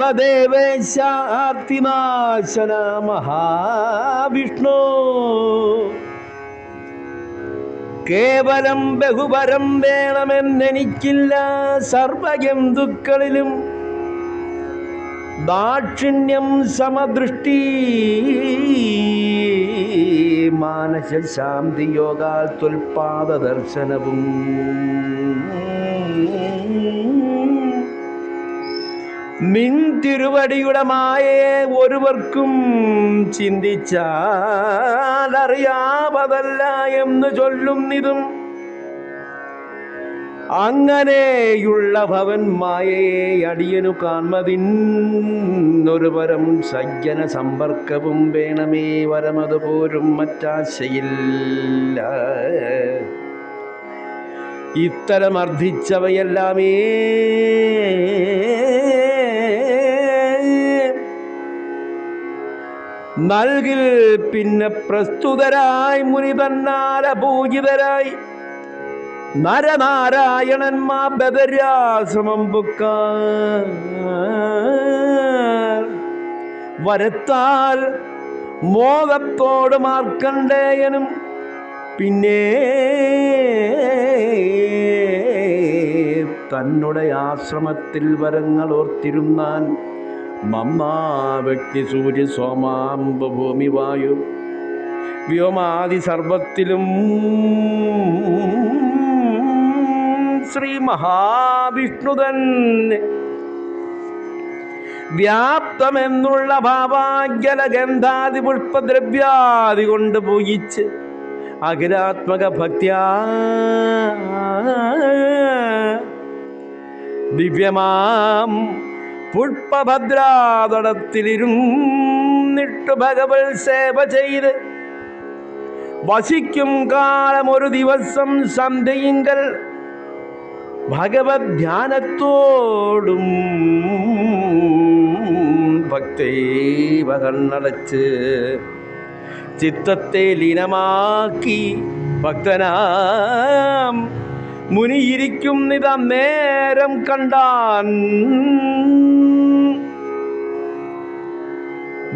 ദേവദേവേശാർത്തിനാശന മഹാവിഷ്ണു കേവലം ബഹുപരം വേണമെന്നെനിക്കില്ല സർവജന്തുക്കളിലും ദാക്ഷിണ്യം സമദൃഷ്ടി. മാനസശാന്തി തുൽപാദ ദർശനവും നിൻ തിരുവടിയുടെ മായയെ ഒരുവർക്കും ചിന്തിച്ചാലറിയാവതല്ല എന്ന് ചൊല്ലുന്നിതും. അങ്ങനെയുള്ള ഭവൻ മായയെ അടിയനു കാൺമതിന്നൊരു വരം സജ്ജന സമ്പർക്കവും വേണമേ വരമത് പോരും മറ്റാശയില്ല. ഇത്തരം അർത്ഥിച്ചവയെല്ലാമേ നൽകിൽ പിന്നെ പ്രസ്തുതരായി മുനി തന്നാല പൂജിതരായി നരനാരായണന്മാ ബദരാശ്രമം പൊക്ക വരത്താൽ മോഹത്തോട് മാർക്കണ്ടേയനും പിന്നെ തന്നുടെ ആശ്രമത്തിൽ വരങ്ങൾ ഓർത്തിരുന്നാൻ മമ്മാ സൂര്യ സോമാമ്പ ഭൂമി വായു. വ്യോമാദി സർവത്തിലും ശ്രീ മഹാവിഷ്ണു തന്നെ. വ്യാപ്തമെന്നുള്ള ഭാവാഗ്യല ഗന്ധാതി പുഷ്പദ്രവ്യാദി കൊണ്ട് പൂജിച്ച് അഖിലാത്മക ഭക്തിയാ ദിവ്യമാം പുഷ്പഭദ്രാതടത്തിലിരുന്നിട്ടു ഭഗവൽ സേവ ചെയ്ത് വസിക്കും കാലം ഒരു ദിവസം സന്ധ്യയിങ്കൽ ഭഗവത് ധ്യാനത്തോടും ഭക്തൈവ ചിത്തത്തെ ലീനമാക്കി ഭക്തനാം മുനിയിരിക്കും നിത നേരം കണ്ടാൻ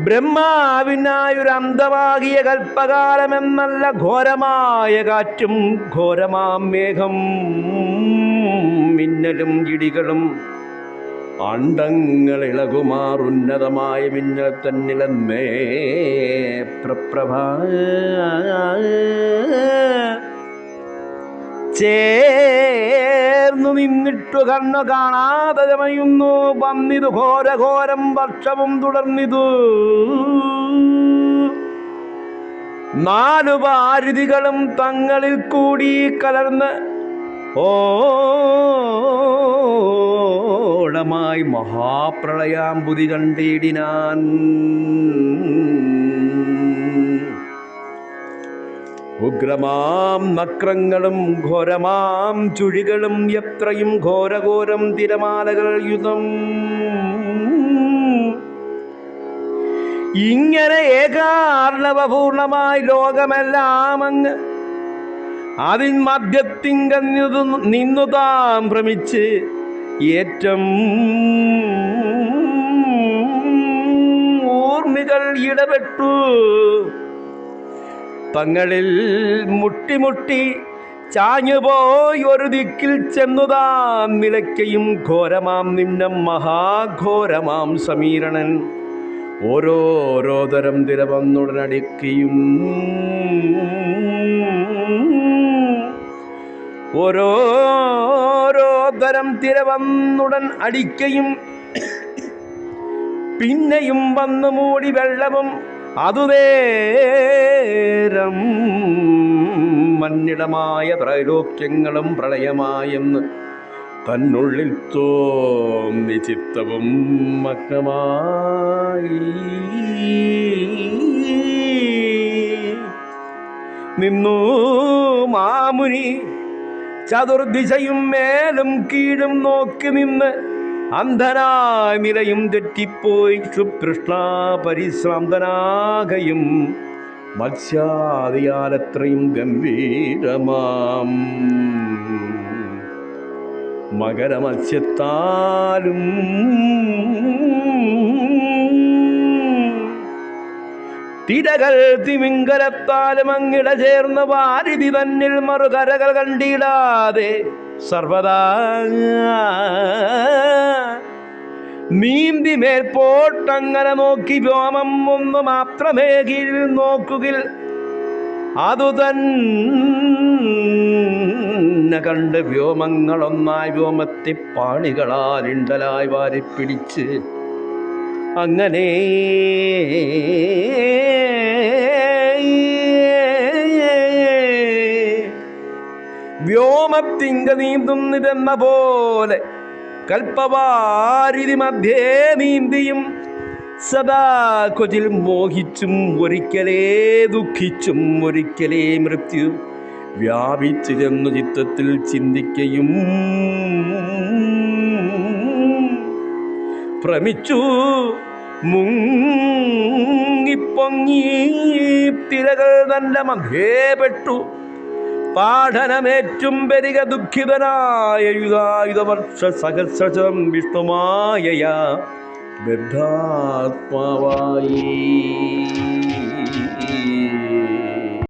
ബ്രഹ്മാവിനായൊരു അന്തമാകിയ കൽപ്പകാലമെന്നല്ല ഘോരമായ കാറ്റും ഘോരമാം മേഘം മിന്നലും ഇടികളും. അണ്ടങ്ങൾ ഇളകുമാറുന്നതമായ മിന്നൽ തന്നിലന്നേ പ്രപ്രഭ ചേർന്നു നിന്നിട്ടു കണ്ണു കാണാതെ ചമയുന്നു വന്നിതു ഘോരഘോരം വർഷവും തുടർന്നിതു. നാലു ഭാരതികളും തങ്ങളിൽ കൂടി കലർന്ന് ഓളമായി മഹാപ്രളയാമ്പുതി കണ്ടിടിനാൻ. ഉഗ്രമാം നക്രങ്ങളും ഘോരമാം ചുഴികളും എത്രയും ഘോരഘോരം തിരമാലകൾ യുധം ഇങ്ങനെ ഏകാർണവപൂർണമായി ലോകമെല്ലാം അങ്ങ് അതിൻ മദ്യത്തിങ്ക നിന്നു താം ഭ്രമിച്ച് ഏറ്റം ഊർമികൾ ഇടപെട്ടു. തങ്ങളിൽ മുട്ടിമുട്ടി ചാഞ്ഞുപോയി ഒരു ദിക്കിൽ ചെന്നുതാം നിലയ്ക്കയും ഘോരമാം നിന്നം മഹാഘോരമാം സമീരണൻ. ഓരോരോ തരം തിരവന്നുടനടിക്കുകയും ഓരോരോ തരം തിരവന്നുടൻ അടിക്കയും പിന്നെയും വന്നു മൂടി വെള്ളവും അതുനേരം മന്നിടമായ ത്രൈലോക്യങ്ങളും പ്രളയമായെന്ന് തന്നുള്ളിൽ തോന്നി ചിത്തവും മഗ്നമായി. നിന്നു മാമുനി ചതുർദിശയും മേലും കീഴും നോക്കി നിന്ന് അന്ധനായ നിലയും തെറ്റിപ്പോയി സുതൃഷ്ണ പരിശ്രാന്തനാകയും മത്സ്യാദിയാലത്രയും ഗംഭീരമാം. മകരമത്സ്യത്താലും തിരകൾ തിമിങ്കലത്താലും അങ്ങിട ചേർന്ന വാരിധി തന്നിൽ മറുകരകൾ കണ്ടിടാതെ സർവദാ നീന്തി മേൽപോട്ടങ്ങനെ നോക്കി വ്യോമം ഒന്ന് മാത്രമേ കീഴിൽ നോക്കുകിൽ. അതു തന്നെ കണ്ട് വ്യോമങ്ങളൊന്നായി വ്യോമത്തെ പാണികളാൽ ഇണ്ടലായി വാരിപ്പിടിച്ച്. അങ്ങനെ വ്യോമത്തിങ്ക നീന്തുന്നിതെന്ന പോലെ. കൽപ്പവാരിതി മധ്യേ നീന്തിയും സദാ കൊതിൽ മോഹിച്ചും ഒരിക്കലേ ദുഃഖിച്ചും ഒരിക്കലേ മൃത്യു വ്യാപിച്ചിരുന്നു ചിത്തത്തിൽ ചിന്തിക്കയും ഭ്രമിച്ചു. മുങ്ങിപ്പൊങ്ങി തിരകൾ നല്ല മധ്യേ പാഠനമേറ്റും പെരിക ദുഃഖിതനായ യുധായുധവർഷ സഹസ്രം വിഷ്ണുമായ ബദ്ധാത്മാവായി